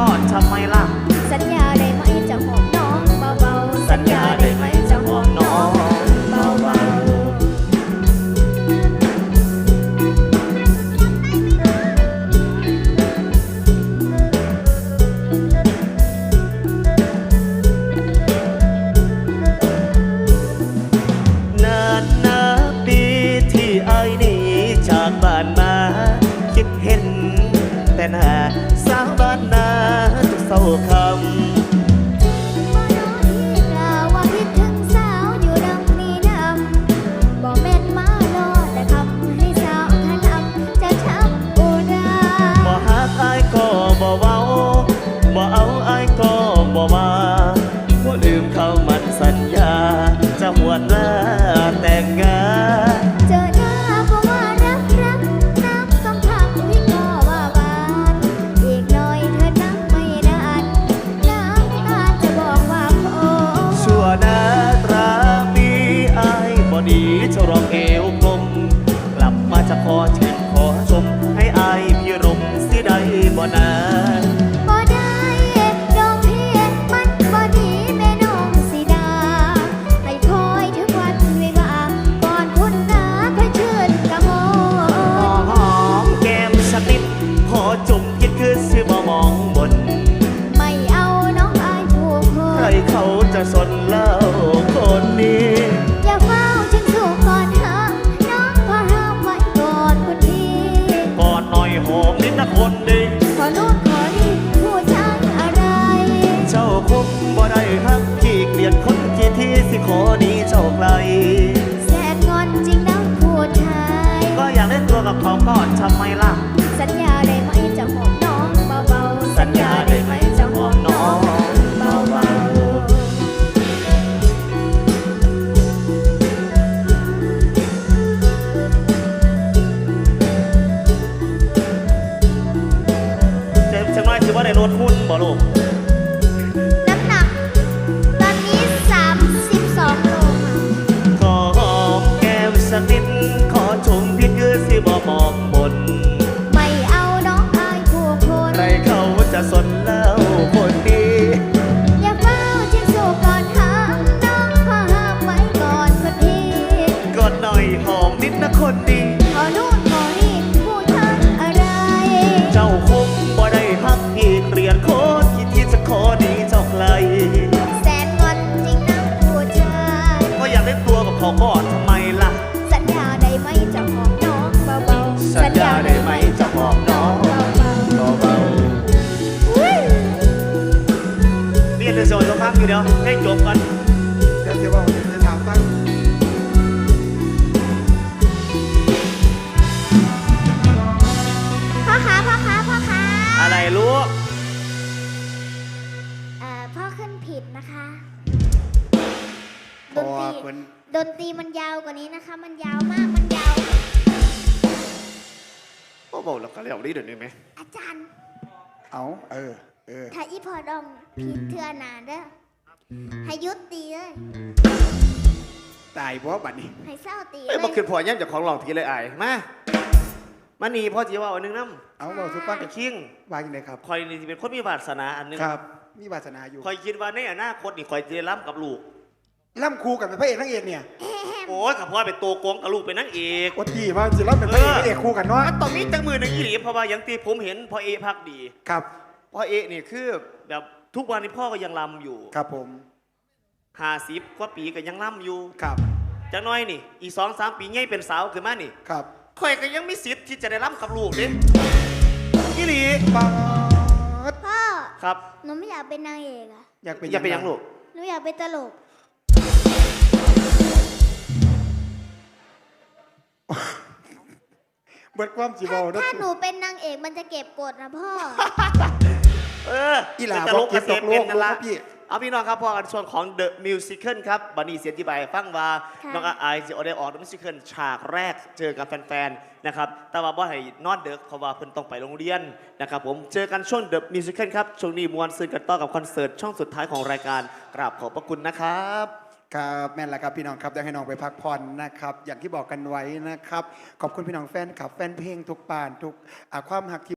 ก่อนทำไม เขาก่อนทำไมล่ะ สัญญาได้ไหมจะหอมน้องเบาๆสัญญาได้ไหมจะหอมน้องเบาๆเจ็บจังไรคือว่าได้ลดหุ้นบ่ลูก เล่นตัวกับเขาก่อนทำไมล่ะ สัญญาได้ไหมจะหอมน้องเบาๆสัญญาได้ไหมจะหอมน้องเบาเบาๆอุ๊ยๆเรียนเรื่องโซนพักอยู่เดียวให้จบกันเดี๋ยวจะบอกจะถา ดอนตรีคนดนตรีมันยาวกว่านี้นะคะ มันยาวมากมันยาว โอ้บอกแล้วก็เรียกนี้เดี๋ยวนี้ไหมอาจารย์ เอาเออเออถ้าอีพอดองผิดเทื่อหนาเด้อให้ยุดตีเลยตายบ่บัดนี้ให้เศร้าตีเลเอ้ยยบอกขึ้นพอย่ำจากของหลองทีเลยไอ้ายมามานี่พ่อจีว่าอันหนึงน้ำเอาบอกสุกวันไอ้คิงวางยังไงครับคอยนี่สิเป็นคนมีวาสนาอันหนึงครับ มีวาสนาอยู่คอยคิดว่าในอนาคตนี่คอยจะล้ำกับลูก ล่ำครูกับเป็นพระเอกนางเอกเนี่ยโอ้ยขับพ่อเป็นตัวโกงกับลูกเป็นนางเอกโอ้ทีว่าสิล่ำเป็นพระเอกนางเอกคู่กันเนาะมันต้องมีจังมือหนึ่งอีหลีเพราะว่าอย่างที่ผมเห็นพ่อเอพักดี ครับพ่อเอนี่คือแบบทุกวันนี้พ่อก็ยังลำอยู่ ครับผมหาสิบกว่าปีก็ยังลำอยู่ครับจังน้อยนี่ อีกสองสามปีง่ายเป็นสาวขึ้นมานี่ครับข่อยก็ยังมีสิทธิ์ที่จะได้รับกับลูกเด้อีหลีปาดพ่อครับหนูไม่อยากเป็นนางเอกอะอยากเป็นอย่าไปยังลูกหนูอยากเป็นตลก เบิดความจีบอลนะถ้าหนูเป็นนางเอกมันจะเก็บกดนะพ่อ เอออีหลาเป็นตลกบอกเกเก็บษตตกรโลเป็นกนั่นละรู้ครับพี่เอาพี่น้องครับพอกันส่วนของ The Musical ครับบันนี้เสียงที่ใบฟังว่าค่ะน้องอายจะได้ออก The Musical ฉากแรกเจอกับแฟนๆนะครับแต่ว่าบ่ให้นอนเด็กเพราะว่าเพิ่นต้องไปโรงเรียนนะครับผมเจอกันช่วง The Musical ครับช่วงนี้มวนซื้อกันต่อกับคอนเสิร์ตช่องสุดท้ายของรายการกราบขอบพระคุณนะครับ ครับแม่นแล้วครับพี่น้องครับอยากให้น้องไปพักผ่อนนะครับ อย่างที่บอกกันไว้นะครับ ขอบคุณพี่น้องแฟนคลับ แฟนเพลงทุกป่านทุกอ่าความหักที่